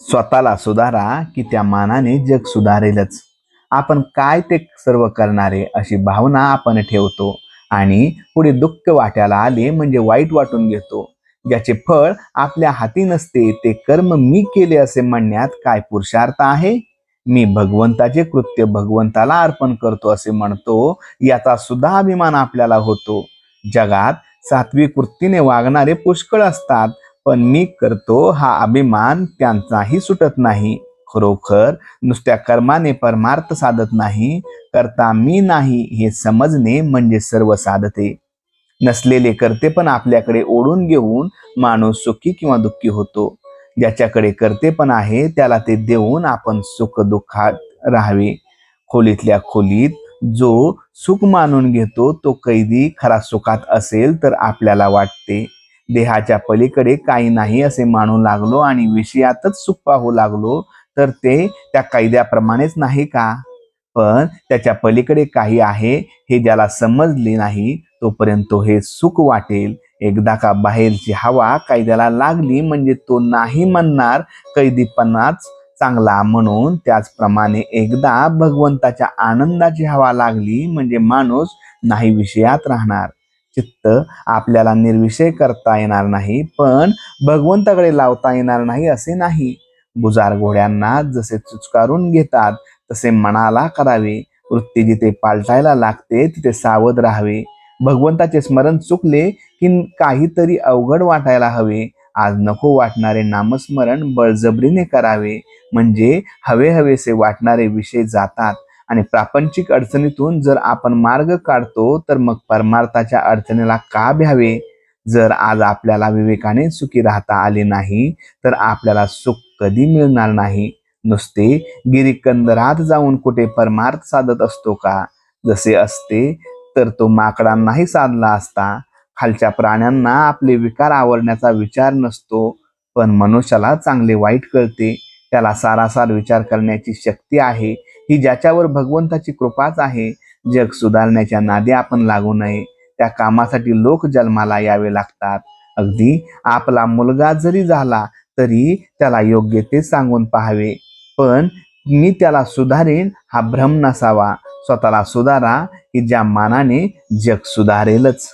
स्वतःला सुधारा की त्या मानाने जग सुधारेलच. आपण काय ते सर्व करणारे अशी भावना आपण ठेवतो आणि पुढे दुःख वाट्याला आले म्हणजे वाईट वाटून घेतो. ज्याचे फळ आपल्या हाती नसते ते कर्म मी केले असे म्हणण्यात काय पुरुषार्थ आहे? मी भगवंताचे कृत्य भगवंताला अर्पण करतो असे म्हणतो याचा सुद्धा अभिमान आपल्याला होतो. जगात सात्विक वृत्तीने वागणारे पुष्कळ असतात पण मी करतो हा अभिमान त्यांचाही सुटत नाही. खरोखर नुसत्या कर्माने परमार्थ साधत नाही करता मी नाही हे समजणे म्हणजे सर्व साधते. नसलेले करते पण आपल्याकडे ओढून घेऊन माणूस सुखी किंवा दुःखी होतो. ज्याच्याकडे करते पण आहे त्याला ते देऊन आपण सुख दुःखात राहावे. खोलीतल्या खोलीत जो सुख मानून घेतो तो कैदी खरा सुखात असेल तर आपल्याला वाटते. देहाच्या पलीकडे काही नाही असे मानू लागलो आणि विषयातच सुख पाहू लागलो तर ते त्या कैद्याप्रमाणेच नाही का? पण त्याच्या पलीकडे काही आहे हे ज्याला समजले नाही तोपर्यंत हे सुख वाटेल. एकदा का बाहेरची हवा कैद्याला लागली म्हणजे तो नाही म्हणणार कैदीपणाच चांगला म्हणून. त्याचप्रमाणे एकदा भगवंताच्या आनंदाची हवा लागली म्हणजे माणूस नाही विषयात राहणार. चित्त आपल्याला निर्विषय करता येणार नाही पण भगवंताकडे लावता येणार नाही असे नाही. बुजार घोड्यांना जसे चुचकारून घेतात तसे मनाला करावे. वृत्ती जिथे पालटायला लागते तिथे सावध राहावे. भगवंताचे स्मरण चुकले की काहीतरी अवघड वाटायला हवे. आज नको वाटणारे नामस्मरण बळजबरीने करावे. म्हणजे हवे हवेसे वाटणारे विषय जातात. आणि प्रापंचिक अडचणीतून जर आपण मार्ग काढतो तर मग परमार्थाच्या अडचणीला का भ्यावे? जर आज आपल्याला विवेकाने सुखी राहता आले नाही तर आपल्याला सुख कधी मिळणार नाही? नुसते गिरीकंदरात जाऊन कुठे परमार्थ साधत असतो का? जसे असते तर तो माकडांनाही साधला असता. खालच्या प्राण्यांना आपले विकार आवडण्याचा विचार नसतो पण मनुष्याला चांगले वाईट कळते. त्याला सारासार विचार करण्याची शक्ती आहे. ही ज्याच्यावर भगवंताची कृपाच आहे जग सुधारण्याच्या नादी आपण लागू नये. त्या कामासाठी लोक जन्माला यावे लागतात. अगदी आपला मुलगा जरी झाला तरी त्याला योग्य ते सांगून पाहावे. पण मी त्याला सुधारेन हा भ्रम नसावा. स्वतःला सुधारा की ज्या मानाने जग सुधारेलच.